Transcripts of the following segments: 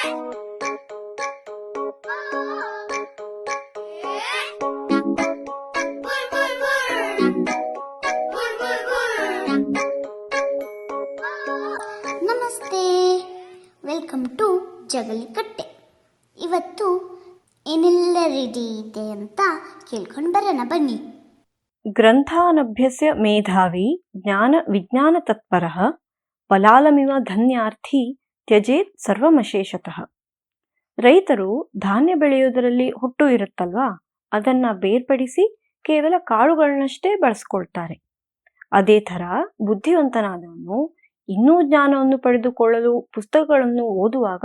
ನಮಸ್ತೆ. Welcome to Jagalikatte. ಇವತ್ತು ಏನೆಲ್ಲ ರೆಡಿ ಇದೆ ಅಂತ ಕೇಳ್ಕೊಂಡು ಬರೋಣ, ಬನ್ನಿ. ಗ್ರಂಥಾನಭ್ಯಸ್ಯ ಮೇಧಾವಿ ಜ್ಞಾನ ವಿಜ್ಞಾನ ತತ್ಪರಃ ಫಲಾಲಮಿವ ಧನ್ಯಾರ್ಥಿ ತ್ಯಜೇತ್ ಸರ್ವಮಶೇಷತಃ. ರೈತರು ಧಾನ್ಯ ಬೆಳೆಯೋದರಲ್ಲಿ ಹುಟ್ಟು ಇರುತ್ತಲ್ವಾ? ಅದನ್ನ ಬೇರ್ಪಡಿಸಿ ಕೇವಲ ಕಾಳುಗಳನ್ನಷ್ಟೇ ಬಳಸ್ಕೊಳ್ತಾರೆ. ಅದೇ ಥರ ಬುದ್ಧಿವಂತನಾದವನು ಇನ್ನೂ ಜ್ಞಾನವನ್ನು ಪಡೆದುಕೊಳ್ಳಲು ಪುಸ್ತಕಗಳನ್ನು ಓದುವಾಗ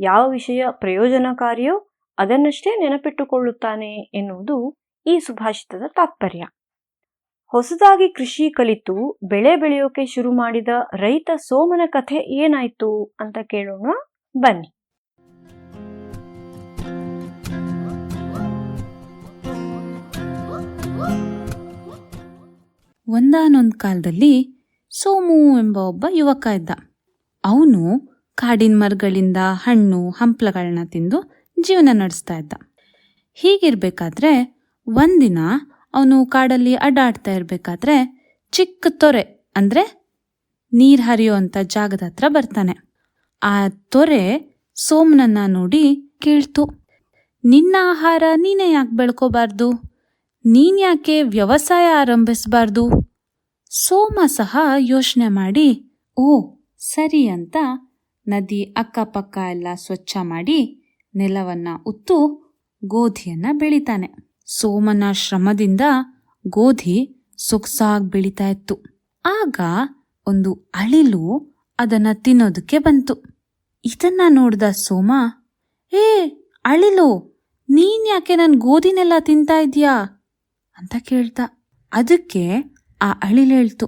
ಯಾವ ವಿಷಯ ಪ್ರಯೋಜನಕಾರಿಯೋ ಅದನ್ನಷ್ಟೇ ನೆನಪಿಟ್ಟುಕೊಳ್ಳುತ್ತಾನೆ ಎನ್ನುವುದು ಈ ಸುಭಾಷಿತದ ತಾತ್ಪರ್ಯ. ಹೊಸದಾಗಿ ಕೃಷಿ ಕಲಿತು ಬೆಳೆ ಬೆಳೆಯೋಕೆ ಶುರು ಮಾಡಿದ ರೈತ ಸೋಮನ ಕಥೆ ಏನಾಯ್ತು ಅಂತ ಕೇಳೋಣ. ಬನ್ನಿ. ಒಂದಾನೊಂದು ಕಾಲದಲ್ಲಿ ಸೋಮು ಎಂಬ ಒಬ್ಬ ಯುವಕ ಇದ್ದ. ಅವನು ಕಾಡಿನ ಮರಗಳಿಂದ ಹಣ್ಣು, ಹಂಪ್ಲಗಳನ್ನ ತಿಂದು ಜೀವನ ನಡೆಸ್ತಾ ಇದ್ದ. ಹೀಗಿರ್ಬೇಕಾದ್ರೆ ಒಂದಿನ ಅವನು ಕಾಡಲ್ಲಿ ಅಡ್ಡಾಡ್ತಾ ಇರಬೇಕಾದ್ರೆ ಚಿಕ್ಕ ತೊರೆ, ಅಂದರೆ ನೀರು ಹರಿಯುವಂಥ ಜಾಗದ ಹತ್ರ ಬರ್ತಾನೆ. ಆ ತೊರೆ ಸೋಮನನ್ನ ನೋಡಿ ಕೇಳ್ತು, ನಿನ್ನ ಆಹಾರ ನೀನೇ ಯಾಕೆ ಬೆಳ್ಕೋಬಾರ್ದು? ನೀನ್ ಯಾಕೆ ವ್ಯವಸಾಯ ಆರಂಭಿಸಬಾರ್ದು? ಸೋಮ ಸಹ ಯೋಚನೆ ಮಾಡಿ, ಓ, ಸರಿ ಅಂತ ನದಿ ಅಕ್ಕಪಕ್ಕ ಎಲ್ಲ ಸ್ವಚ್ಛ ಮಾಡಿ ನೆಲವನ್ನ ಉತ್ತು ಗೋಧಿಯನ್ನ ಬೆಳಿತಾನೆ. ಸೋಮನ ಶ್ರಮದಿಂದ ಗೋಧಿ ಸೊಗಸಾಗಿ ಬೆಳೀತಾ ಇತ್ತು. ಆಗ ಒಂದು ಅಳಿಲು ಅದನ್ನ ತಿನ್ನೋದಕ್ಕೆ ಬಂತು. ಇದನ್ನ ನೋಡ್ದ ಸೋಮ, ಏ, ಅಳಿಲು, ನೀನ್ ಯಾಕೆ ನನ್ ಗೋಧಿನೆಲ್ಲ ತಿಂತಾ ಇದೀಯಾ? ಅಂತ ಕೇಳ್ದ. ಅದಕ್ಕೆ ಆ ಅಳಿಲು ಹೇಳ್ತು,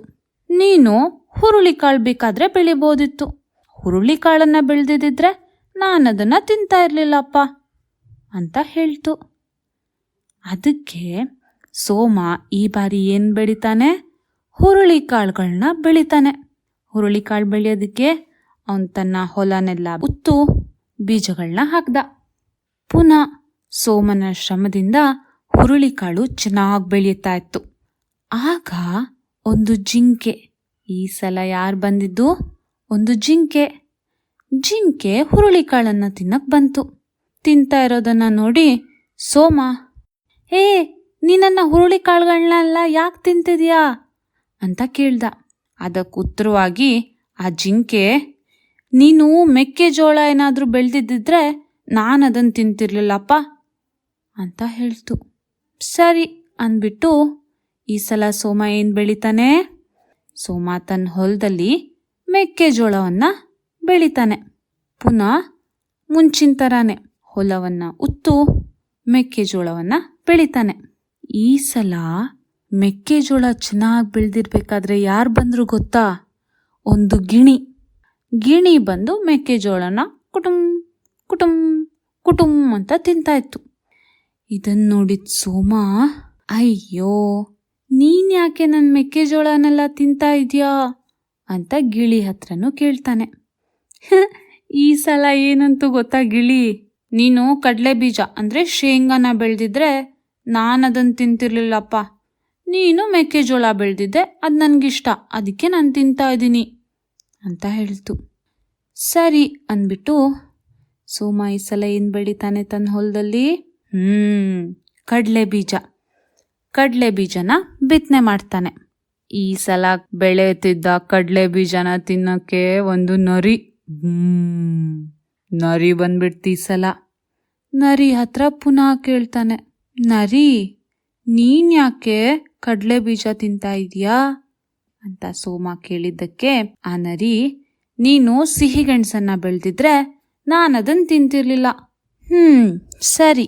ನೀನು ಹುರುಳಿಕಾಳು ಬೇಕಾದ್ರೆ ಬೆಳಿಬೋದಿತ್ತು. ಹುರುಳಿಕಾಳನ್ನ ಬೆಳೆದಿದ್ರೆ ನಾನದನ್ನ ತಿಂತಾ ಇರ್ಲಿಲ್ಲಪ್ಪ. ಅಂತ ಹೇಳ್ತು. ಅದಕ್ಕೆ ಸೋಮ ಈ ಬಾರಿ ಏನ್ ಬೆಳಿತಾನೆ? ಹುರುಳಿಕಾಳುಗಳನ್ನ ಬೆಳಿತಾನೆ. ಹುರುಳಿಕಾಳು ಬೆಳೆಯೋದಕ್ಕೆ ಅವನು ತನ್ನ ಹೊಲನೆಲ್ಲ ಉತ್ತು ಬೀಜಗಳನ್ನ ಹಾಕ್ದ. ಪುನಃ ಸೋಮನ ಶ್ರಮದಿಂದ ಹುರುಳಿಕಾಳು ಚೆನ್ನಾಗಿ ಬೆಳೆಯುತ್ತಾ ಇತ್ತು. ಆಗ ಒಂದು ಜಿಂಕೆ, ಈ ಸಲ ಯಾರು ಬಂದಿದ್ದು? ಒಂದು ಜಿಂಕೆ. ಜಿಂಕೆ ಹುರುಳಿಕಾಳನ್ನು ತಿನ್ನಕ್ಕೆ ಬಂತು. ತಿಂತಾ ಇರೋದನ್ನ ನೋಡಿ ಸೋಮ ಏ ಹುರುಳಿ ಕಾಳುಗಳನ್ನೆಲ್ಲ ಯಾಕೆ ತಿಂತಿದ್ಯಾ? ಅಂತ ಕೇಳ್ದ. ಅದಕ್ಕೆ ಉತ್ತರವಾಗಿ, ಆ ಜಿಂಕೆ, ನೀನು ಮೆಕ್ಕೆಜೋಳ ಏನಾದರೂ ಬೆಳೆದಿದ್ದಿದ್ರೆ ನಾನು ಅದನ್ನು ತಿಂತಿರ್ಲಿಲ್ಲಪ್ಪ ಅಂತ ಹೇಳ್ತು. ಸರಿ ಅಂದ್ಬಿಟ್ಟು, ಈ ಸಲ ಸೋಮ ಏನು ಬೆಳಿತಾನೆ? ಸೋಮ ತನ್ನ ಹೊಲದಲ್ಲಿ ಮೆಕ್ಕೆಜೋಳವನ್ನು ಬೆಳಿತಾನೆ. ಪುನಃ ಮುಂಚಿನ ಥರಾನೆ ಹೊಲವನ್ನು ಉತ್ತು ಮೆಕ್ಕೆಜೋಳವನ್ನ ಬೆಳಿತಾನೆ. ಈ ಸಲ ಮೆಕ್ಕೆಜೋಳ ಚೆನ್ನಾಗಿ ಬೆಳೆದಿರ್ಬೇಕಾದ್ರೆ ಯಾರು ಬಂದರು ಗೊತ್ತಾ? ಒಂದು ಗಿಣಿ. ಗಿಣಿ ಬಂದು ಮೆಕ್ಕೆಜೋಳನ ಕುಟುಂ ಕುಟುಂ ಕುಟುಂ ಅಂತ ತಿಂತಾ ಇತ್ತು. ಇದನ್ನು ನೋಡಿದ ಸೋಮ, ಅಯ್ಯೋ, ನೀನು ಯಾಕೆ ನನ್ನ ಮೆಕ್ಕೆಜೋಳನೆಲ್ಲ ತಿಂತಾ ಇದೆಯಾ? ಅಂತ ಗಿಳಿ ಹತ್ರನೂ ಕೇಳ್ತಾನೆ. ಈ ಸಲ ಏನಂತೂ ಗೊತ್ತಾ ಗಿಳಿ? ನೀನು ಕಡಲೆ ಬೀಜ ಅಂದರೆ ಶೇಂಗಾನ ಬೆಳೆದಿದ್ರೆ ನಾನು ಅದನ್ನು ತಿಂತಿರ್ಲಿಲ್ಲಪ್ಪ. ನೀನು ಮೆಕ್ಕೆಜೋಳ ಬೆಳೆದಿದ್ದೆ, ಅದು ನನಗಿಷ್ಟ, ಅದಕ್ಕೆ ನಾನು ತಿಂತಾ ಇದ್ದೀನಿ, ಅಂತ ಹೇಳ್ತು. ಸರಿ ಅಂದ್ಬಿಟ್ಟು ಸೋಮ ಈ ಸಲ ಏನು ಬೆಳಿತಾನೆ ತನ್ನ ಹೊಲದಲ್ಲಿ? ಹ್ಞೂ ಕಡಲೆ ಬೀಜ. ಕಡಲೆ ಬೀಜನ ಬಿತ್ತನೆ ಮಾಡ್ತಾನೆ. ಈ ಸಲ ಬೆಳೆಯುತ್ತಿದ್ದ ಕಡಲೆ ಬೀಜನ ತಿನ್ನೋಕ್ಕೆ ಒಂದು ನರಿ. ನರಿ ಬಂದ್ಬಿಡ್ತು ಈ ಸಲ. ನರಿ ಹತ್ರ ಪುನಃ ಕೇಳ್ತಾನೆ. ನರಿ ನೀನ್ಯಾಕೆ ಕಡಲೆ ಬೀಜ ತಿಂತಾ ಇದೀಯಾ? ಅಂತ ಸೋಮ ಕೇಳಿದ್ದಕ್ಕೆ ಆ ನರಿ, ನೀನು ಸಿಹಿಗೆಣಸನ್ನ ಬೆಳೆದಿದ್ರೆ ನಾನು ಅದನ್ನು ತಿಂತಿರ್ಲಿಲ್ಲ. ಹ್ಮ್, ಸರಿ,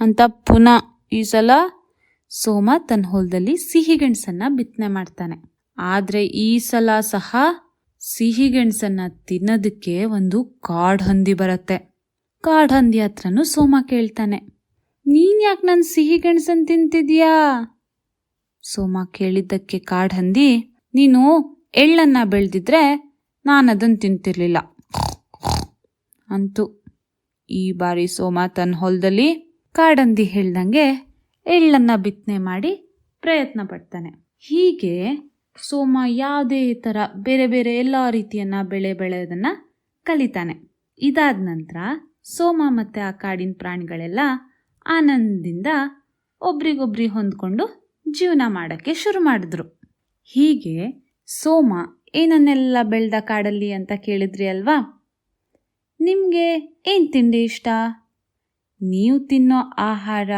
ಅಂತ ಪುನಃ ಈ ಸಲ ಸೋಮ ತನ್ನ ಹೊಲದಲ್ಲಿ ಸಿಹಿಗೆಣಸನ್ನು ಬಿತ್ತನೆ ಮಾಡ್ತಾನೆ. ಆದರೆ ಈ ಸಲ ಸಹ ಸಿಹಿಗೆಣಸನ್ನು ತಿನ್ನೋದಕ್ಕೆ ಒಂದು ಕಾಡ್ ಹಂದಿ ಬರುತ್ತೆ. ಕಾಡ್ ಹಂದಿ ಹತ್ರನೂ ಸೋಮ ಕೇಳ್ತಾನೆ. ನೀನ್ ಯಾಕೆ ನನ್ನ ಸಿಹಿಗೆಣಸನ್ ತಿಂತಿದ್ಯಾ? ಸೋಮ ಕೇಳಿದ್ದಕ್ಕೆ ಕಾಡ್ ಹಂದಿ, ನೀನು ಎಳ್ಳನ್ನ ಬೆಳೆದಿದ್ರೆ ನಾನು ಅದನ್ನು ತಿಂತಿರ್ಲಿಲ್ಲ. ಅಂತು ಈ ಬಾರಿ ಸೋಮ ತನ್ನ ಹೊಲದಲ್ಲಿ ಕಾಡಂದಿ ಹೇಳ್ದಂಗೆ ಎಳ್ಳನ್ನ ಬಿತ್ತನೆ ಮಾಡಿ ಪ್ರಯತ್ನ ಪಡ್ತಾನೆ. ಹೀಗೆ ಸೋಮ ಯಾವುದೇ ಥರ ಬೇರೆ ಬೇರೆ ಎಲ್ಲ ರೀತಿಯನ್ನ ಬೆಳೆ ಬೆಳೆಯೋದನ್ನು ಕಲಿತಾನೆ. ಇದಾದ ನಂತರ ಸೋಮ ಮತ್ತು ಆ ಕಾಡಿನ ಪ್ರಾಣಿಗಳೆಲ್ಲ ಆನಂದದಿಂದ ಒಬ್ರಿಗೊಬ್ರಿಗೆ ಹೊಂದ್ಕೊಂಡು ಜೀವನ ಮಾಡೋಕ್ಕೆ ಶುರು ಮಾಡಿದ್ರು. ಹೀಗೆ ಸೋಮ ಏನನ್ನೆಲ್ಲ ಬೆಳೆದ ಕಾಡಲ್ಲಿ ಅಂತ ಕೇಳಿದ್ರಿ ಅಲ್ವಾ? ನಿಮಗೆ ಏನು ತಿಂಡಿ ಇಷ್ಟ? ನೀವು ತಿನ್ನೋ ಆಹಾರ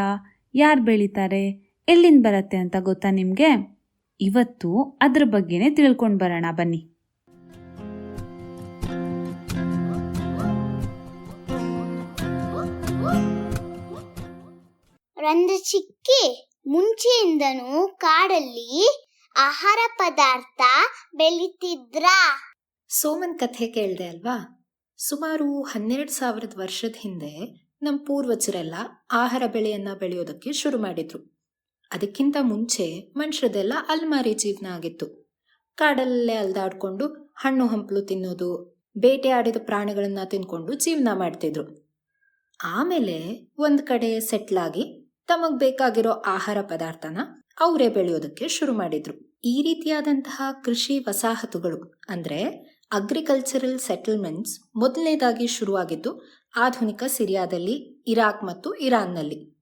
ಯಾರು ಬೆಳೀತಾರೆ? ಎಲ್ಲಿಂದ ಬರುತ್ತೆ ಅಂತ ಗೊತ್ತಾ ನಿಮಗೆ? ಇವತ್ತು ಅದ್ರ ಬಗ್ಗೆನೇ ತಿಳ್ಕೊಂಡು ಬರೋಣ ಬನ್ನಿ. ರಂಧ್ರಚಿಕ್ಕಿ ಮುಂಚೆಯಿಂದನೂ ಕಾಡಲ್ಲಿ ಆಹಾರ ಪದಾರ್ಥ ಬೆಳೀತಿದ್ರ. ಸೋಮನ್ ಕಥೆ ಕೇಳಿದೆ ಅಲ್ವಾ? ಸುಮಾರು ಹನ್ನೆರಡು ಸಾವಿರದ ವರ್ಷದ ಹಿಂದೆ ನಮ್ಮ ಪೂರ್ವಜರೆಲ್ಲ ಆಹಾರ ಬೆಳೆಯನ್ನ ಬೆಳೆಯೋದಕ್ಕೆ ಶುರು ಮಾಡಿದ್ರು. ಅದಕ್ಕಿಂತ ಮುಂಚೆ ಮನುಷ್ಯರದೆಲ್ಲ ಅಲ್ಮಾರಿ ಜೀವನ ಆಗಿತ್ತು. ಕಾಡಲ್ಲೇ ಅಲ್ದಾಡ್ಕೊಂಡು ಹಣ್ಣು ಹಂಪಲು ತಿನ್ನೋದು, ಬೇಟೆ ಆಡಿದ ಪ್ರಾಣಿಗಳನ್ನ ತಿನ್ಕೊಂಡು ಜೀವನ ಮಾಡ್ತಿದ್ರು. ಆಮೇಲೆ ಒಂದು ಕಡೆ ಸೆಟ್ಲಾಗಿ ತಮಗ್ ಬೇಕಾಗಿರೋ ಆಹಾರ ಪದಾರ್ಥನ ಅವರೇ ಬೆಳೆಯೋದಕ್ಕೆ ಶುರು ಮಾಡಿದ್ರು. ಈ ರೀತಿಯಾದಂತಹ ಕೃಷಿ ವಸಾಹತುಗಳು ಅಂದ್ರೆ ಅಗ್ರಿಕಲ್ಚರಲ್ ಸೆಟಲ್ಮೆಂಟ್ಸ್ ಮೊದಲನೇದಾಗಿ ಶುರುವಾಗಿದ್ದು ಆಧುನಿಕ ಸಿರಿಯಾದಲ್ಲಿ ಇರಾಕ್ ಮತ್ತು ಇರಾನ್ನಲ್ಲಿ.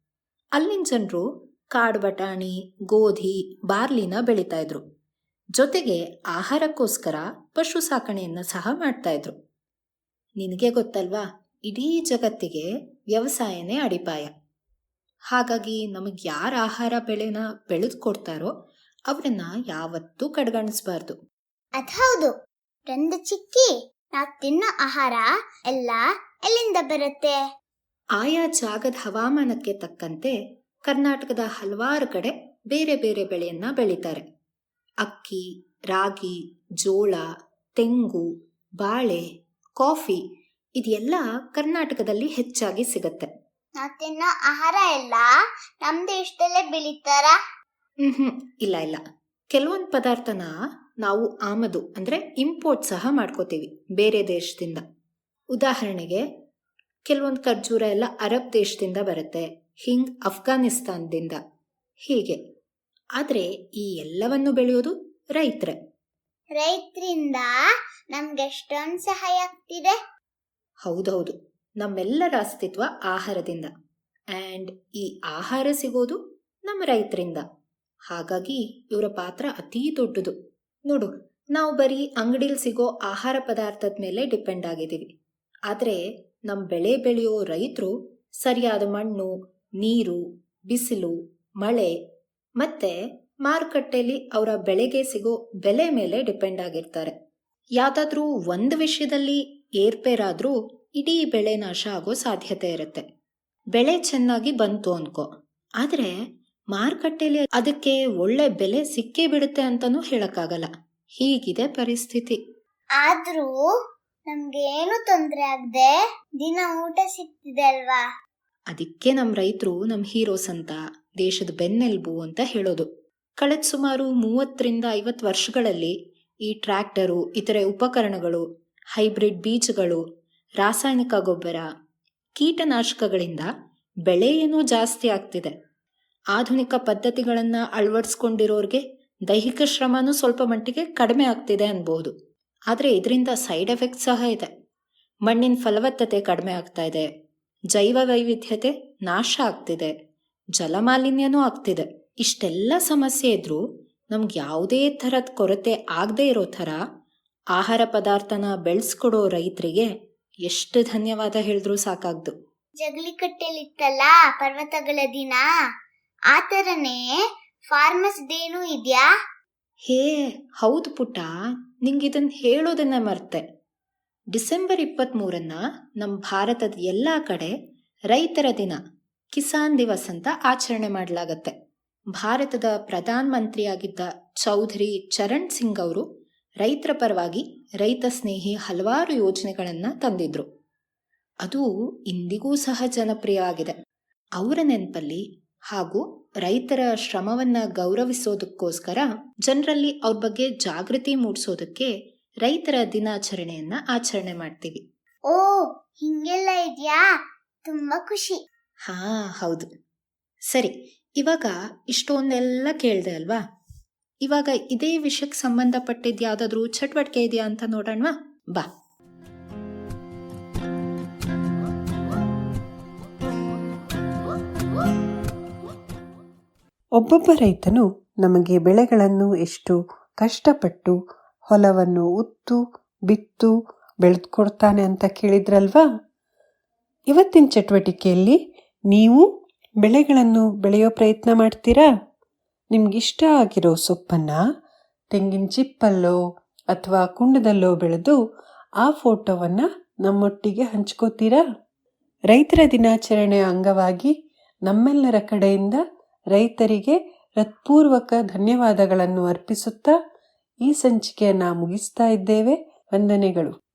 ಅಲ್ಲಿನ ಜನರು ಕಾಡು ಬಟಾಣಿ, ಗೋಧಿ, ಬಾರ್ಲಿನ ಬೆಳೀತಾ ಇದ್ರು. ಜೊತೆಗೆ ಆಹಾರಕ್ಕೋಸ್ಕರ ಪಶು ಸಾಕಣೆಯನ್ನು ಸಹ ಮಾಡ್ತಾ ಇದ್ರು. ನಿನಗೆ ಗೊತ್ತಲ್ವಾ? ಇಡೀ ಜಗತ್ತಿಗೆ ವ್ಯವಸಾಯನೇ ಅಡಿಪಾಯ. ಹಾಗಾಗಿ ನಮಗೆ ಯಾರು ಆಹಾರ ಬೆಳೆನ ಬೆಳೆದು ಕೊಡ್ತಾರೋ ಅವರನ್ನ ಯಾವತ್ತೂ ಕಡೆಗಣಿಸಬಾರ್ದು. ಹೌದು. ಚಿಕ್ಕಿ ನಾವು ತಿನ್ನೋ ಆಹಾರ ಎಲ್ಲ ಎಲ್ಲಿಂದ ಬರುತ್ತೆ? ಆಯಾ ಜಾಗದ ಹವಾಮಾನಕ್ಕೆ ತಕ್ಕಂತೆ ಕರ್ನಾಟಕದ ಹಲವಾರು ಕಡೆ ಬೇರೆ ಬೇರೆ ಬೆಳೆಯನ್ನ ಬೆಳೀತಾರೆ. ಅಕ್ಕಿ ರಾಗಿ ಜೋಳ ತೆಂಗು ಬಾಳೆ ಕಾಫಿ ಇದೆಲ್ಲ ಕರ್ನಾಟಕದಲ್ಲಿ ಹೆಚ್ಚಾಗಿ ಸಿಗತ್ತೆ. ನಾವು ತಿನ್ನೋ ಆಹಾರ ಎಲ್ಲ ನಮ್ ದೇಶದಲ್ಲೇ ಬೆಳೀತಾರ? ಹ್ಮ್ ಇಲ್ಲ ಇಲ್ಲ. ಕೆಲವೊಂದು ಪದಾರ್ಥನ ನಾವು ಆಮದು ಅಂದ್ರೆ ಇಂಪೋರ್ಟ್ ಸಹ ಮಾಡ್ಕೋತೀವಿ ಬೇರೆ ದೇಶದಿಂದ. ಉದಾಹರಣೆಗೆ ಕೆಲವೊಂದು ಖರ್ಜೂರ ಎಲ್ಲ ಅರಬ್ ದೇಶದಿಂದ ಬರುತ್ತೆ ಹಿಂಗ್ ಅಫ್ಘಾನಿಸ್ತಾನದಿಂದ. ಹೀಗೆ. ಆದರೆ ಈ ಎಲ್ಲವನ್ನು ಬೆಳೆಯೋದು ರೈತರೇ. ರೈತರಿಂದ ನಮ್ಗೆ ಎಷ್ಟೊಂದು ಸಹಾಯ ಆಗ್ತಿದೆ? ಹೌದೌದು. ನಮ್ಮೆಲ್ಲರ ಅಸ್ತಿತ್ವ ಆಹಾರದಿಂದ. ಆ್ಯಂಡ್ ಈ ಆಹಾರ ಸಿಗೋದು ನಮ್ಮ ರೈತರಿಂದ. ಹಾಗಾಗಿ ಇವರ ಪಾತ್ರ ಅತೀ ದೊಡ್ಡದು. ನೋಡು, ನಾವು ಬರೀ ಅಂಗಡಿಲಿ ಸಿಗೋ ಆಹಾರ ಪದಾರ್ಥದ ಮೇಲೆ ಡಿಪೆಂಡ್ ಆಗಿದ್ದೀವಿ. ಆದರೆ ನಮ್ಮ ಬೆಳೆ ಬೆಳೆಯೋ ರೈತರು ಸರಿಯಾದ ಮಣ್ಣು, ನೀರು, ಬಿಸಿಲು, ಮಳೆ ಮತ್ತೆ ಮಾರುಕಟ್ಟೆಯಲ್ಲಿ ಅವರ ಬೆಳೆಗೆ ಸಿಗೋ ಬೆಲೆ ಮೇಲೆ ಡಿಪೆಂಡ್ ಆಗಿರ್ತಾರೆ. ಯಾವುದಾದ್ರೂ ಒಂದು ವಿಷಯದಲ್ಲಿ ಏರ್ಪೇರಾದ್ರೂ ಇಡೀ ಬೆಳೆ ನಾಶ ಆಗೋ ಸಾಧ್ಯತೆ ಇರುತ್ತೆ. ಬೆಳೆ ಚೆನ್ನಾಗಿ ಬಂತು ಅನ್ಕೋ. ಆದರೆ ಮಾರುಕಟ್ಟೆಯಲ್ಲಿ ಅದಕ್ಕೆ ಒಳ್ಳೆ ಬೆಲೆ ಸಿಕ್ಕೇ ಬಿಡುತ್ತೆ ಅಂತಲೂ ಹೇಳಕ್ಕಾಗಲ್ಲ. ಹೀಗಿದೆ ಪರಿಸ್ಥಿತಿ. ಆದ್ರೂ ನಮ್ಗೆ ಏನು ತೊಂದ್ರೆ ಆಗದೆ ದಿನ ಊಟ ಸಿಕ್ತಿದೆ ಅಲ್ವಾ? ಅದಕ್ಕೆ ನಮ್ಮ ರೈತರು ನಮ್ಮ ಹೀರೋಸ್ ಅಂತ ದೇಶದ ಬೆನ್ನೆಲುಬು ಅಂತ ಹೇಳೋದು. ಕಳೆದ ಸುಮಾರು ಮೂವತ್ತರಿಂದ ಐವತ್ತು ವರ್ಷಗಳಲ್ಲಿ ಈ ಟ್ರ್ಯಾಕ್ಟರು ಇತರೆ ಉಪಕರಣಗಳು ಹೈಬ್ರಿಡ್ ಬೀಜಗಳು ರಾಸಾಯನಿಕ ಗೊಬ್ಬರ, ಕೀಟನಾಶಕಗಳಿಂದ ಬೆಳೆ ಏನೋ ಜಾಸ್ತಿ ಆಗ್ತಿದೆ. ಆಧುನಿಕ ಪದ್ಧತಿಗಳನ್ನು ಅಳವಡಿಸ್ಕೊಂಡಿರೋರಿಗೆ ದೈಹಿಕ ಶ್ರಮನೂ ಸ್ವಲ್ಪ ಮಟ್ಟಿಗೆ ಕಡಿಮೆ ಆಗ್ತಿದೆ ಅನ್ಬೋದು. ಆದರೆ ಇದರಿಂದ ಸೈಡ್ ಎಫೆಕ್ಟ್ ಸಹ ಇದೆ. ಮಣ್ಣಿನ ಫಲವತ್ತತೆ ಕಡಿಮೆ ಆಗ್ತಾ ಇದೆ. ಜೈವ ವೈವಿಧ್ಯತೆ ನಾಶ ಆಗ್ತಿದೆ. ಜಲಮಾಲಿನ್ಯನೂ ಆಗ್ತಿದೆ. ಇಷ್ಟೆಲ್ಲ ಸಮಸ್ಯೆ ಇದ್ರೂ ನಮ್ಗೆ ಯಾವುದೇ ಥರದ ಕೊರತೆ ಆಗದೇ ಇರೋ ಥರ ಆಹಾರ ಪದಾರ್ಥನ ಬೆಳೆಸ್ಕೊಡೋ ರೈತರಿಗೆ ಎಷ್ಟು ಧನ್ಯವಾದ ಹೇಳಿದ್ರು ಸಾಕಾಗ್ದು. ಜಗಲಿಕಟ್ಟೆಲಿತ್ತಲ್ಲ ಪರ್ವತಗಳ ದಿನ? ಆ ಫಾರ್ಮಸ್ ಡೇನೂ ಇದ್ಯಾ? ಹೇ ಹೌದು ಪುಟ್ಟ. ಇದನ್ನ ಹೇಳೋದನ್ನ ಮರ್ತೆ. ಡಿಸೆಂಬರ್ ಇಪ್ಪತ್ತ್ಮೂರನ್ನ ನಮ್ಮ ಭಾರತದ ಎಲ್ಲ ಕಡೆ ರೈತರ ದಿನ ಕಿಸಾನ್ ದಿವಸ್ ಅಂತ ಆಚರಣೆ ಮಾಡಲಾಗತ್ತೆ. ಭಾರತದ ಪ್ರಧಾನ ಮಂತ್ರಿಯಾಗಿದ್ದ ಚೌಧರಿ ಚರಣ್ ಸಿಂಗ್ ಅವರು ರೈತರ ಪರವಾಗಿ ರೈತ ಸ್ನೇಹಿ ಹಲವಾರು ಯೋಜನೆಗಳನ್ನು ತಂದಿದ್ರು. ಅದು ಇಂದಿಗೂ ಸಹ ಜನಪ್ರಿಯ ಆಗಿದೆ. ಅವರ ನೆನಪಲ್ಲಿ ಹಾಗೂ ರೈತರ ಶ್ರಮವನ್ನ ಗೌರವಿಸೋದಕ್ಕೋಸ್ಕರ ಜನರಲ್ಲಿ ಅವ್ರ ಬಗ್ಗೆ ಜಾಗೃತಿ ಮೂಡಿಸೋದಕ್ಕೆ ರೈತರ ದಿನಾಚರಣೆಯನ್ನ ಆಚರಣೆ ಮಾಡ್ತೀವಿ. ಓ ಹಿಂಗೆಲ್ಲ ಇದೆಯಾ? ತುಂಬಾ ಖುಷಿ. ಹಾ ಹೌದು. ಸರಿ ಇವಾಗ ಇಷ್ಟೊಂದೆಲ್ಲ ಕೇಳಿದೆ ಅಲ್ವಾ? ಇವಾಗ ಇದೇ ವಿಷಯಕ್ಕೆ ಸಂಬಂಧಪಟ್ಟಿದ್ದು ಯಾವುದಾದ್ರೂ ಚಟುವಟಿಕೆ ಇದೆಯಾ ಅಂತ ನೋಡೋಣವಾ? ಬಾ. ಒಬ್ಬೊಬ್ಬ ರೈತನು ನಮಗೆ ಬೆಳೆಗಳನ್ನು ಎಷ್ಟು ಕಷ್ಟಪಟ್ಟು ಹೊಲವನ್ನು ಉತ್ತು, ಬಿತ್ತು ಬೆಳೆದುಕೊಡ್ತಾನೆ ಅಂತ ಕೇಳಿದ್ರಲ್ವಾ? ಇವತ್ತಿನ ಚಟುವಟಿಕೆಯಲ್ಲಿ ನೀವು ಬೆಳೆಗಳನ್ನು ಬೆಳೆಯೋ ಪ್ರಯತ್ನ ಮಾಡ್ತೀರಾ? ನಿಮ್ಗಿಷ್ಟ ಆಗಿರೋ ಸೊಪ್ಪನ್ನು ತೆಂಗಿನ ಚಿಪ್ಪಲ್ಲೋ ಅಥವಾ ಕುಂಡದಲ್ಲೋ ಬೆಳೆದು ಆ ಫೋಟೋವನ್ನು ನಮ್ಮೊಟ್ಟಿಗೆ ಹಂಚ್ಕೋತೀರಾ? ರೈತರ ದಿನಾಚರಣೆಯ ಅಂಗವಾಗಿ ನಮ್ಮೆಲ್ಲರ ಕಡೆಯಿಂದ ರೈತರಿಗೆ ಹೃತ್ಪೂರ್ವಕ ಧನ್ಯವಾದಗಳನ್ನು ಅರ್ಪಿಸುತ್ತಾ ಈ ಸಂಚಿಕೆಯನ್ನು ಮುಗಿಸ್ತಾ ಇದ್ದೇವೆ. ವಂದನೆಗಳು.